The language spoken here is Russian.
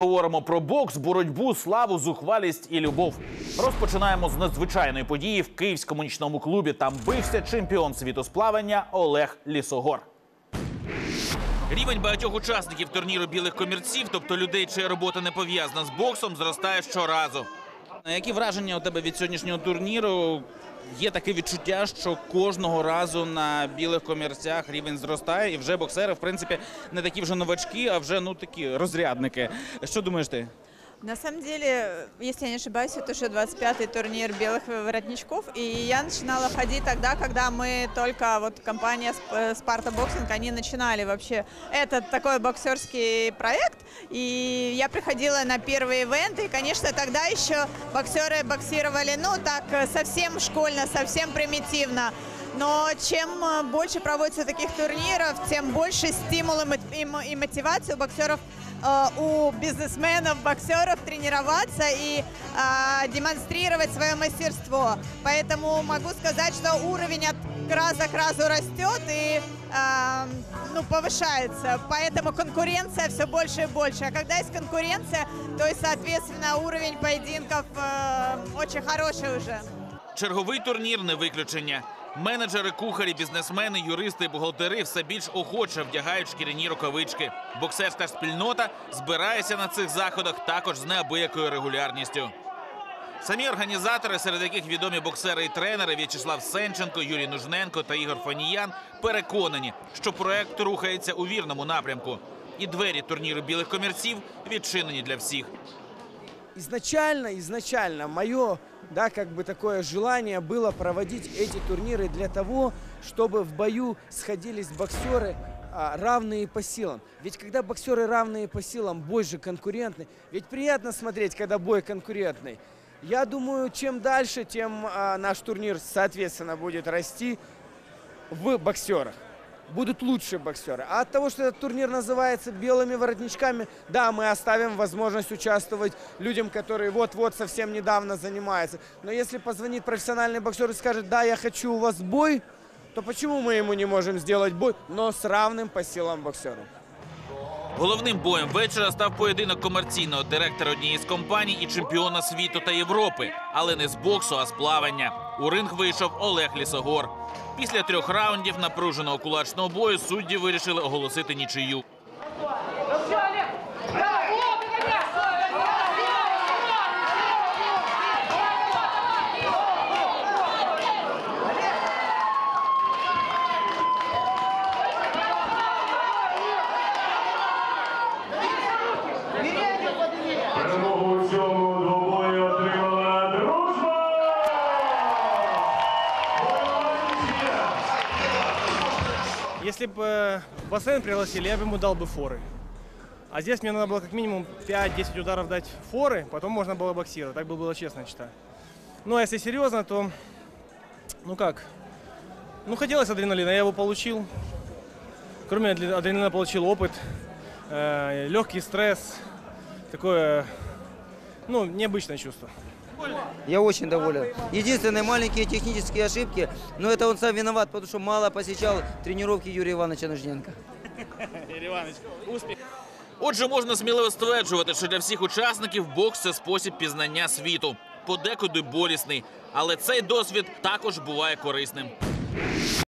Говоримо про бокс, боротьбу, славу, зухвалість і любов. Розпочинаємо з надзвичайної події в київському нічному клубі. Там бився чемпіон світу з плавання Олег Лісогор. Рівень багатьох учасників турніру білих комірців, тобто людей, чия робота не пов'язана з боксом, зростає щоразу. Які враження у тебе від сьогоднішнього турніру? Є таке відчуття, що кожного разу на білих комірцях рівень зростає, і вже боксери, в принципі, не такі вже новачки, а вже ну такі розрядники. Що думаєш ти? На самом деле, если я не ошибаюсь, это уже 25-й турнир белых воротничков. И я начинала ходить тогда, когда мы только, вот компания э, Спарта Боксинг, они начинали вообще этот такой боксерский проект. И я приходила на первые ивенты, и, конечно, тогда еще боксеры боксировали, ну, так, э, совсем школьно, совсем примитивно. Но чем э, больше проводится таких турниров, тем больше стимул и мо- и мо- и мотивации у боксеров э, у бизнесменов, боксеров тренироваться и э, демонстрировать свое мастерство. Поэтому могу сказать, что уровень от раза к разу растет и э, ну, повышается. Поэтому конкуренция все больше и больше. А когда есть конкуренция, то и, соответственно, уровень поединков э, очень хороший уже. Черговий турнір не виключення. Менеджери, кухарі, бізнесмени, юристи бухгалтери все більш охоче вдягають шкіряні рукавички. Боксерська спільнота збирається на цих заходах також з неабиякою регулярністю. Самі організатори, серед яких відомі боксери і тренери В'ячеслав Сенченко, Юрій Нужненко та Ігор Фаніян, переконані, що проект рухається у вірному напрямку. І двері турніру білих комірців відчинені для всіх. Изначально, изначально мое, да, как бы такое желание было проводить эти турниры для того, чтобы в бою сходились боксеры а, равные по силам. Ведь когда боксеры равные по силам, бой же конкурентный. Ведь приятно смотреть, когда бой конкурентный. Я думаю, чем дальше, тем а, наш турнир, соответственно, будет расти в боксерах. Будут лучшие боксеры. А от того, что этот турнир называется белыми воротничками, да, мы оставим возможность участвовать людям, которые вот-вот совсем недавно занимаются. Но если позвонит профессиональный боксер и скажет, да, я хочу у вас бой, то почему мы ему не можем сделать бой, но с равным по силам боксером? Головним боєм вечора став поєдинок комерційного директора однієї з компаній і чемпіона світу та Європи, але не з боксу, а з плавання. У ринг вийшов Олег Лісогор. Після трьох раундів напруженого кулачного бою судді вирішили оголосити нічию. Если бы бассейн пригласили, я бы ему дал бы форы. А здесь мне надо было как минимум 5-10 ударов дать форы, потом можно было боксировать. Так бы было честно, считаю. Ну, а если серьезно, то, ну как, ну хотелось адреналина, я его получил. Кроме адре- адреналина получил опыт, э, легкий стресс, такое, ну, необычное чувство. Я очень доволен. Единственные маленькие технические ошибки, но это он сам виноват, потому что мало посещал тренировки Юрия Ивановича Нужненко. Отже, можна сміливо стверджувати, що для всіх учасників бокс це спосіб пізнання світу. Подекуди болісний, але цей досвід також буває корисним.